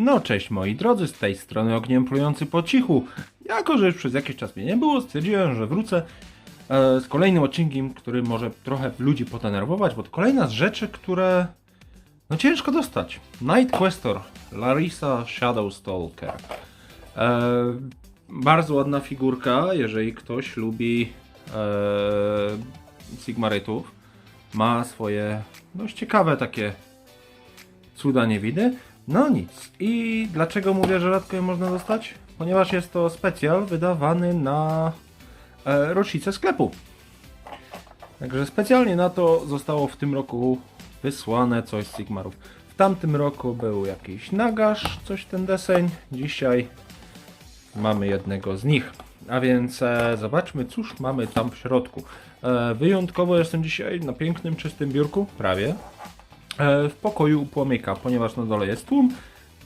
No cześć moi drodzy, z tej strony ogniem plujący po cichu. Jako, że już przez jakiś czas mnie nie było, stwierdziłem, że wrócę e, z kolejnym odcinkiem, który może trochę ludzi podenerwować, bo to kolejna z rzeczy, które no ciężko dostać. Night Questor, Larissa Shadowstalker. E, bardzo ładna figurka, jeżeli ktoś lubi e, Sigmarytów. Ma swoje dość ciekawe takie cuda nie widy. No nic. I dlaczego mówię, że rzadko je można dostać? Ponieważ jest to specjal wydawany na e, rocznicę sklepu. Także specjalnie na to zostało w tym roku wysłane coś z Sigmarów. W tamtym roku był jakiś nagasz, coś ten deseń. Dzisiaj mamy jednego z nich. A więc e, zobaczmy, cóż mamy tam w środku. E, wyjątkowo jestem dzisiaj na pięknym, czystym biurku, prawie w pokoju u płomyka, ponieważ na dole jest tłum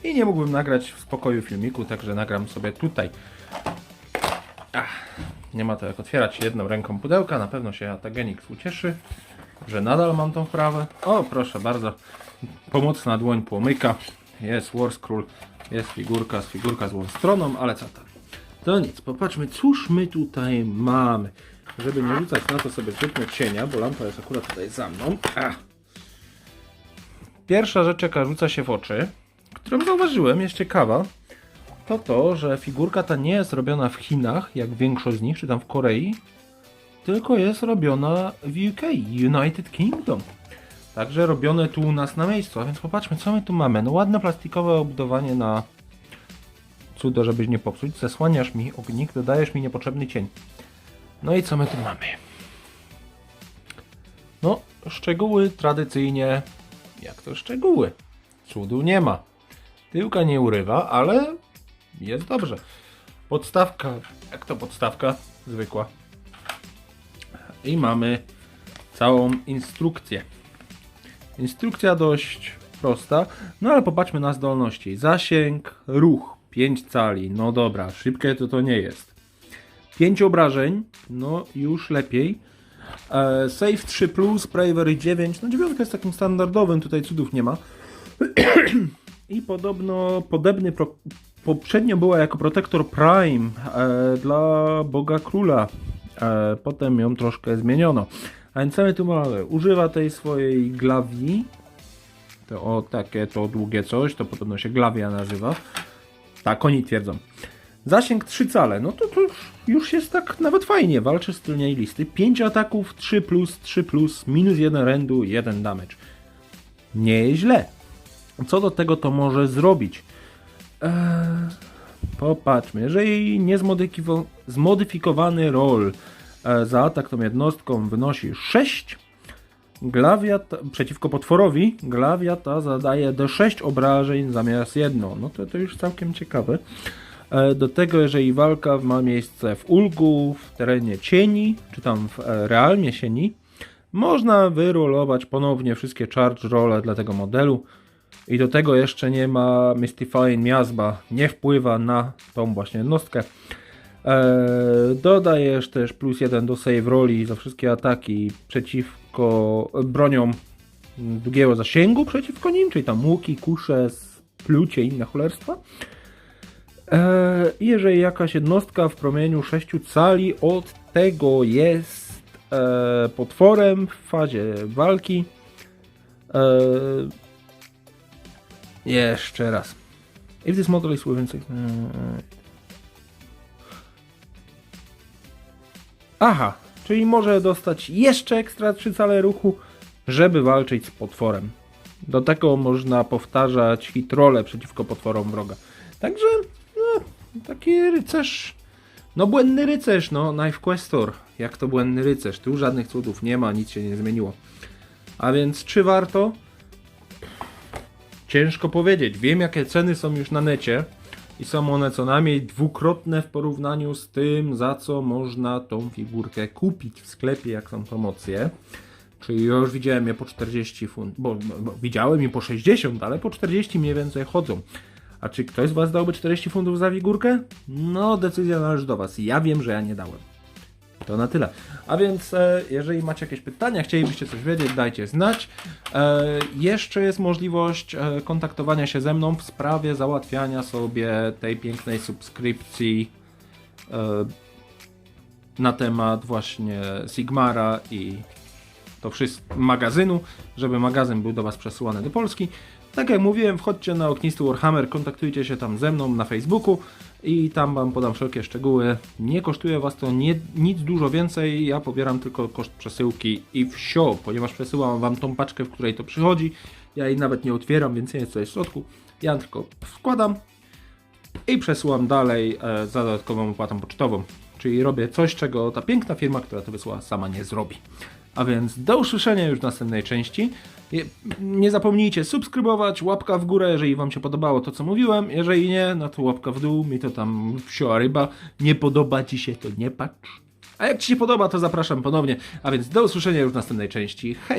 i nie mógłbym nagrać w spokoju filmiku, także nagram sobie tutaj. Ach, nie ma to jak otwierać jedną ręką pudełka, na pewno się Atagenix ucieszy, że nadal mam tą wprawę. O, proszę bardzo, pomocna dłoń płomyka, jest War Scroll, jest figurka, z figurka złą stroną, ale co tam. To nic, popatrzmy, cóż my tutaj mamy. Żeby nie rzucać na to sobie zbytnio cienia, bo lampa jest akurat tutaj za mną. Ach. Pierwsza rzecz, jaka rzuca się w oczy, którą zauważyłem, jest ciekawa, to to, że figurka ta nie jest robiona w Chinach, jak większość z nich, czy tam w Korei, tylko jest robiona w UK, United Kingdom. Także robione tu u nas na miejscu, a więc popatrzmy, co my tu mamy. No ładne plastikowe obudowanie na cudo, żebyś nie popsuć. Zasłaniasz mi ognik, dodajesz mi niepotrzebny cień. No i co my tu mamy? No, szczegóły tradycyjnie jak to szczegóły. Cudu nie ma. Tyłka nie urywa, ale jest dobrze. Podstawka, jak to podstawka? Zwykła. I mamy całą instrukcję. Instrukcja dość prosta, no ale popatrzmy na zdolności. Zasięg, ruch 5 cali, no dobra, szybkie to to nie jest. 5 obrażeń, no już lepiej. E, save 3, Bravery 9. No dziewiątka jest takim standardowym, tutaj cudów nie ma. I podobno podobny pro, poprzednio była jako protektor Prime e, dla Boga Króla. E, potem ją troszkę zmieniono. A więc my tu mamy? Używa tej swojej glawii. To o takie to długie coś, to podobno się glawia nazywa. Tak oni twierdzą. Zasięg 3 cale, no to, to już, jest tak nawet fajnie. Walczy z tylnej listy. 5 ataków, 3 plus, 3 plus, minus 1 rendu, 1 damage. Nie jest źle. Co do tego to może zrobić? Eee, popatrzmy, jeżeli zmodyfikowany roll e, za atak tą jednostką wynosi 6, Glawiat przeciwko potworowi, glawiata zadaje D6 obrażeń zamiast jedno. No to to już całkiem ciekawe. E, Do tego, jeżeli walka ma miejsce w ulgu, w terenie cieni, czy tam w e, realmie sieni, można wyrolować ponownie wszystkie charge role dla tego modelu. I do tego jeszcze nie ma Mystifying Miazba, nie wpływa na tą właśnie jednostkę. Eee, dodajesz też plus jeden do save roli za wszystkie ataki przeciwko broniom długiego zasięgu przeciwko nim, czyli tam łuki, kusze, plucie i inne cholerstwa. Eee, jeżeli jakaś jednostka w promieniu 6 cali od tego jest e, potworem w fazie walki. E, jeszcze raz. If this model is within six... Aha, czyli może dostać jeszcze ekstra 3 cale ruchu, żeby walczyć z potworem. Do tego można powtarzać hitrole przeciwko potworom wroga. Także, taki rycerz. No, błędny rycerz, no, Knife Questor. Jak to błędny rycerz? Tu żadnych cudów nie ma, nic się nie zmieniło. A więc, czy warto? Ciężko powiedzieć. Wiem, jakie ceny są już na necie. I są one co najmniej dwukrotne w porównaniu z tym, za co można tą figurkę kupić w sklepie, jak są promocje. Czyli już widziałem je po 40 funtów, bo, bo widziałem je po 60, ale po 40 mniej więcej chodzą. A czy ktoś z Was dałby 40 funtów za figurkę? No, decyzja należy do Was. Ja wiem, że ja nie dałem. To na tyle. A więc, e, jeżeli macie jakieś pytania, chcielibyście coś wiedzieć, dajcie znać. E, jeszcze jest możliwość e, kontaktowania się ze mną w sprawie załatwiania sobie tej pięknej subskrypcji e, na temat właśnie Sigmara i to wszystko magazynu, żeby magazyn był do Was przesyłany do Polski. Tak jak mówiłem, wchodźcie na Oknisty Warhammer, kontaktujcie się tam ze mną na Facebooku i tam Wam podam wszelkie szczegóły. Nie kosztuje Was to nie, nic dużo więcej, ja pobieram tylko koszt przesyłki i wsio, ponieważ przesyłam Wam tą paczkę, w której to przychodzi. Ja jej nawet nie otwieram, więc nie jest co jest w środku. Ja tylko wkładam i przesyłam dalej e, za dodatkową opłatą pocztową. Czyli robię coś, czego ta piękna firma, która to wysłała, sama nie zrobi. A więc do usłyszenia już w następnej części. Nie zapomnijcie subskrybować, łapka w górę, jeżeli Wam się podobało to, co mówiłem. Jeżeli nie, no to łapka w dół, mi to tam wsioła ryba. Nie podoba Ci się, to nie patrz. A jak Ci się podoba, to zapraszam ponownie. A więc do usłyszenia już w następnej części. Hej!